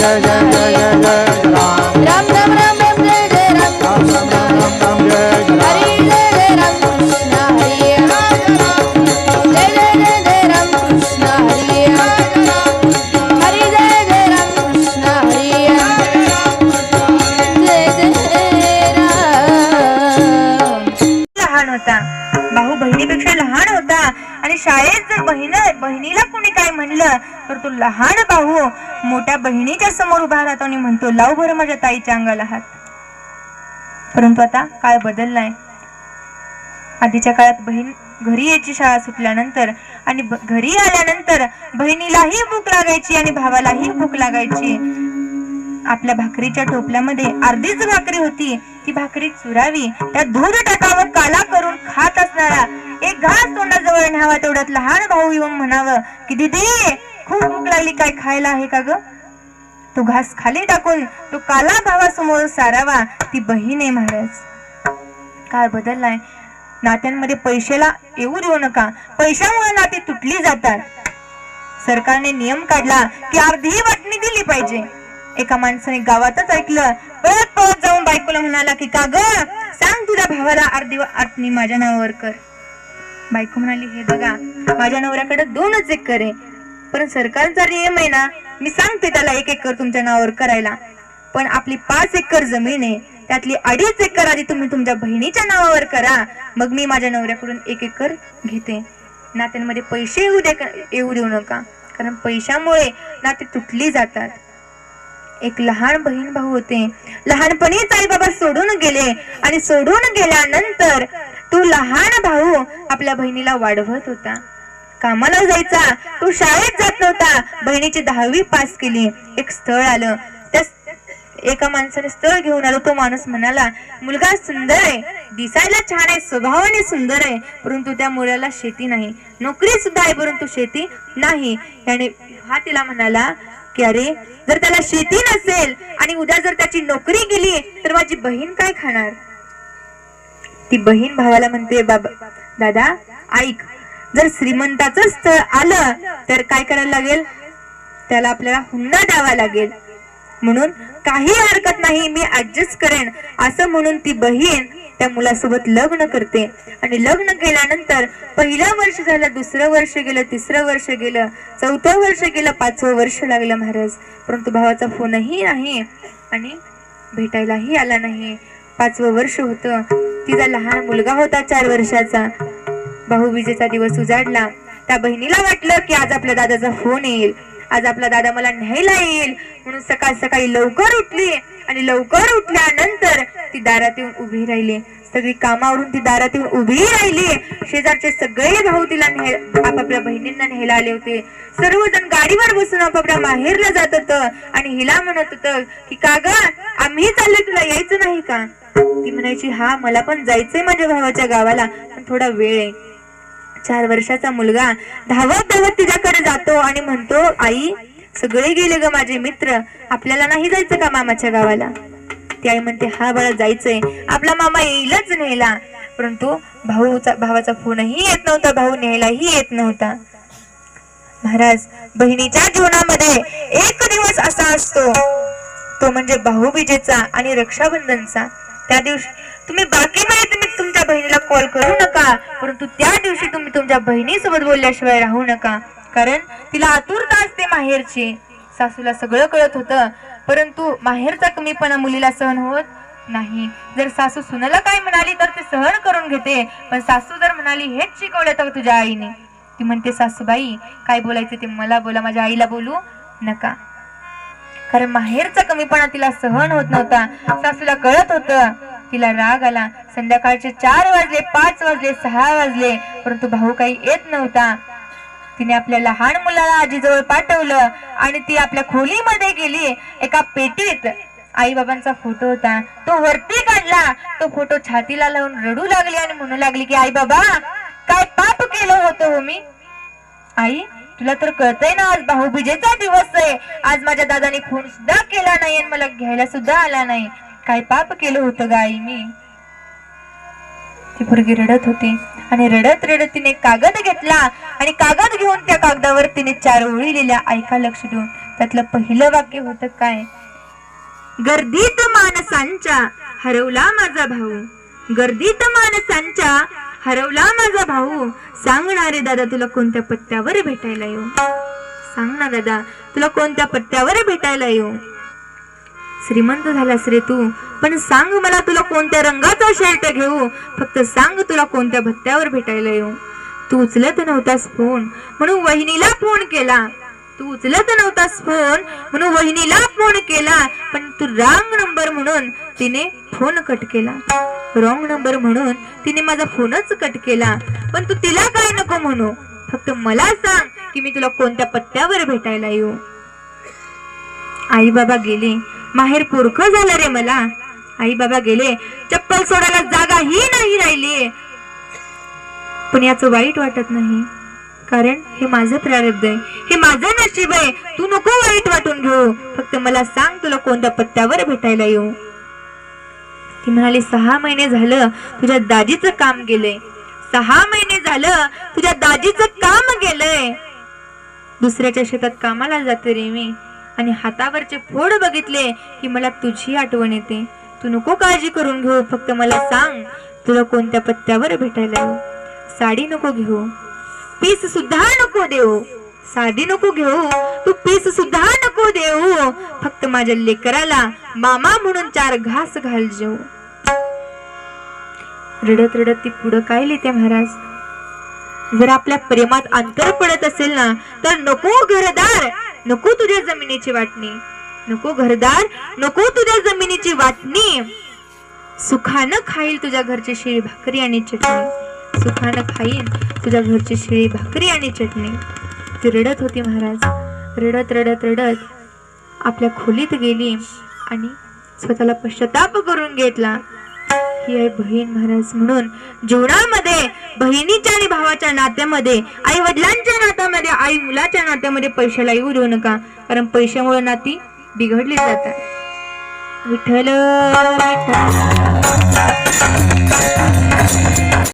la la la la la जर बहिण बहिणीला कोणी काय म्हणलं तर तो लहान भाऊ मोठ्या बहिणीच्या समोर उभा राहतो आणि म्हणतो लाव बरं माझ्या ताईच्या अंगाला हात. परंतु आता काळ बदललाय. आधीच्या काळात बहीण घरी यायची शाळा सुटल्यानंतर आणि घरी आल्यानंतर बहिणीलाही भूक लागायची आणि भावालाही भूक लागायची. आपल्या भाकरीच्या टोपल्यामध्ये अर्धीच भाकरी होती. ती भाकरी चुरावी. त्या दूध टाकावर काला करून खात असणारा एक घास तोंडाजवळ न्यावा तेवढ्यात लहान भाऊ येऊन म्हणावं की दिदी खूप भूक लागली काय खायला आहे का ग? तो घास खाली टाकून तो काला भावासमोर सारावा ती बहीण आहे महाराज. काळ बदललाय. नात्यांमध्ये पैशाला येऊ देऊ नका. पैशामुळे नाती तुटली जातात. सरकारने नियम काढला की अर्धी वाटणी दिली पाहिजे. एका माणसाने गावातच ऐकलं पळत पळत जाऊन बायकोला म्हणाला की का ग? सांग तुझ्या भावाला अर्धी वाटणी माझ्या नावावर कर. बायको म्हणाली हे बघा माझ्या नवऱ्याकडे दोनच एकर आहे. पण सरकारचा नियम आहे ना मी सांगते त्याला एक एकर तुमच्या नावावर करायला. पण आपली पाच एकर जमीन आहे त्यातली अडीच एकर आधी तुम्ही तुमच्या बहिणीच्या नावावर करा. मग मी माझ्या नवऱ्याकडून एक एकर घेते. नात्यांमध्ये पैसे येऊ दे येऊ देऊ नका. कारण पैशामुळे नाते तुटली जातात. एक लहान बहीण भाऊ होते. लहानपणीच आई बाबा सोडून गेले आणि सोडून गेल्यानंतर तो लहान भाऊ आपल्या बहिणीला वाढवत होता. कामाला जायचा तो शाळेत जात नव्हता. बहिणीची दहावी पास केली. एक स्थळ आलं. त्या एका माणसाने स्थळ घेऊन आलो. तो माणूस म्हणाला मुलगा सुंदर आहे. दिसायला छान आहे. स्वभावाने सुंदर आहे. परंतु त्या मुलाला शेती नाही. नोकरी सुद्धा आहे. परंतु शेती नाही. याने हा तिला म्हणाला की अरे जर त्याला शेती नसेल आणि उद्या जर त्याची नोकरी गेली तर माझी बहीण काय खाणार? ती बहीण भावाला म्हणते बाबा दादा ऐक जर श्रीमंताच स्थळ आलं तर काय करायला लागेल? त्याला आपल्याला हुंडा द्यावा लागेल. म्हणून काही हरकत नाही मी ऍडजस्ट करेन. असं म्हणून ती बहीण त्या मुलासोबत लग्न करते. आणि लग्न केल्यानंतर पहिलं वर्ष झालं दुसरं वर्ष गेलं तिसरं वर्ष गेलं चौथं वर्ष गेलं पाचवं वर्ष लागलं महाराज. परंतु भावाचा फोनही नाही आणि भेटायलाही आला नाही. पाचवं वर्ष होतं. तिचा लहान मुलगा होता चार वर्षाचा. भाऊबीजेचा दिवस उजाडला. त्या बहिणीला वाटलं की आज आपल्या दादाचा फोन येईल. आज आपला दादा मला न्यायला येईल. म्हणून सकाळ सकाळी लवकर उठली आणि लवकर उठल्यानंतर ती दारात येऊन उभी राहिली. सगळी कामावरून ती दारात येऊन उभी राहिली. शेजारचे सगळे भाऊ तिला आपापल्या बहिणींना न्यायला आले होते. सर्वजण गाडीवर बसून आपापल्या माहेरला जात होत आणि हिला म्हणत होत की का ग आम्ही चालले तुला यायचं नाही का? ती म्हणायची हा मला पण जायचंय माझ्या भावाच्या गावाला पण थोडा वेळ आहे. चार वर्षाचा मुलगा धावत धावत तिच्याकडे जातो आणि म्हणतो आई सगळे गेले ग माझे मित्र आपल्याला नाही जायचं का मामाच्या गावाला? ती आई म्हणते हा बाळा जायचंय आपला मामा येईलच न्यायला. परंतु भाऊचा भावाचा फोनही येत नव्हता भाऊ न्यायलाही येत नव्हता. महाराज बहिणीच्या जीवनामध्ये एक दिवस असा असतो तो म्हणजे भाऊबीजेचा आणि रक्षाबंधनचा. त्या दिवशी तुम्ही बाकी वेळी तुम्ही तुमच्या बहिणीला कॉल करू नका. परंतु त्या दिवशी तुम्ही तुमच्या बहिणीसोबत बोलल्याशिवाय राहू नका. कारण तिला आतुरता असते माहेरची. सासूला सगळं कळत होतं. परंतु माहेरचा कमीपणा मुलीला सहन होत नाही. जर सासू सुनाला काय म्हणाली तर ते सहन करून घेते. पण सासू जर म्हणाली हेच शिकवलं तर तुझ्या आईने. ती म्हणते सासूबाई काय बोलायचं ते मला बोला माझ्या आईला बोलू नका. कारण माहेरचा कमीपणा तिला सहन होत नव्हता. सासूला कळत होत. तिला राग आला. संध्याकाळचे चार वाजले पाच वाजले सहा वाजले परंतु भाऊ काही येत नव्हता. तिने आपल्या लहान मुलाला आजीजवळ पाठवलं आणि ती आपल्या खोलीमध्ये गेली एका पेटीत. आई बाबांचा फोटो होता. तो वरती काढला. तो फोटो छातीला लावून रडू लागली आणि म्हणू लागली की आई बाबा काय पाप केलं होतं हो मी? आई तुला तर कळतंय ना आज भाऊबीजेचा दिवस आहे. आज माझ्या दादाने फोन सुद्धा केला नाही आणि मला घ्यायला सुद्धा आला नाही. काय पाप केलं होतं गाई मी? ती पोरगी रडत होती आणि रडत रडत तिने कागद घेतला आणि कागद घेऊन त्या कागदावर तिने चार ओळी लिहिल्या ऐका लक्ष देऊन त्यातलं पहिलं वाक्य होतं काय? गर्दीत माणसांच्या हरवला माझा भाऊ. गर्दीत माणसांच्या हरवला माझा भाऊ. सांगणारे दादा तुला कोणत्या पत्त्यावर भेटायला येऊ? सांग ना दादा तुला कोणत्या पत्त्यावर भेटायला येऊ? श्रीमंत झालास रे तू पण सांग मला तुला कोणत्या रंगाचा शर्ट घेऊ? फक्त सांग तुला कोणत्या भत्त्यावर भेटायला येऊ? तू उचलत नव्हतास फोन म्हणून वहिनीला फोन केला. तू उचलत नव्हतास फोन म्हणून वहिनीला फोन केला पण तू रांग नंबर म्हणून तिने फोन कट केला. रॉंग नंबर म्हणून तिने माझा फोनच कट केला. पण तू तिला काय नको म्हणू? फक्त मला सांग की मी तुला कोणत्या पत्त्यावर भेटायला येऊ? आई बाबा गेले. माहेर पोरख झालं रे मला. आई बाबा गेले. चप्पल सोडायला जागा ही नाही राहिली. पण याचं वाईट वाटत नाही. कारण हे माझं प्रारब्ध आहे. हे माझं नशीब आहे. तू नको वाईट वाटून घेऊ. फक्त मला सांग तुला कोणत्या पत्त्यावर भेटायला येऊ. ती म्हणाली सहा महिने झालं तुझ्या दाजीचं काम गेलंय. सहा महिने झालं तुझ्या दाजीचं काम गेलंय. दुसऱ्याच्या शेतात कामाला जाते रे मी आणि हातावरचे फोड बघितले की मला तुझी आठवण येते. तू नको काळजी करून घेऊ फक्त मला सांग तुला कोणत्या पत्त्यावर भेटायला येऊ. साडी नको घेऊ. पीस सुद्धा नको देऊ. साडी नको घेऊ. तू पीस सुद्धा नको देऊ. फक्त माझ्या लेकराला मामा म्हणून चार घास घाल जेऊ रडत रडत ती पुढं काय लिहिते महाराज? जर आपल्या प्रेमात अंतर पडत असेल ना तर नको घरदार नको तुझ्या जमिनीची वाटणी. नको घरदार नको तुझ्या जमिनीची वाटणी. सुखानं खाईल तुझ्या घरची शिळी भाकरी आणि चटणी. सुखानं खाईल तुझ्या घरची शिळी भाकरी आणि चटणी. ती रडत होती महाराज. रडत रडत रडत आपल्या खोलीत गेली आणि स्वतःला पश्चाताप करून घेतला. ही आई बहीण महाराज म्हणून जीवनामध्ये बहिणीच्या आणि भावाच्या नात्यामध्ये आई वडिलांच्या नात्यामध्ये आई मुलाच्या नात्यामध्ये पैशाला येऊ देऊ नका कारण पैशामुळे नाती बिघडली जातात. विठ्ठल.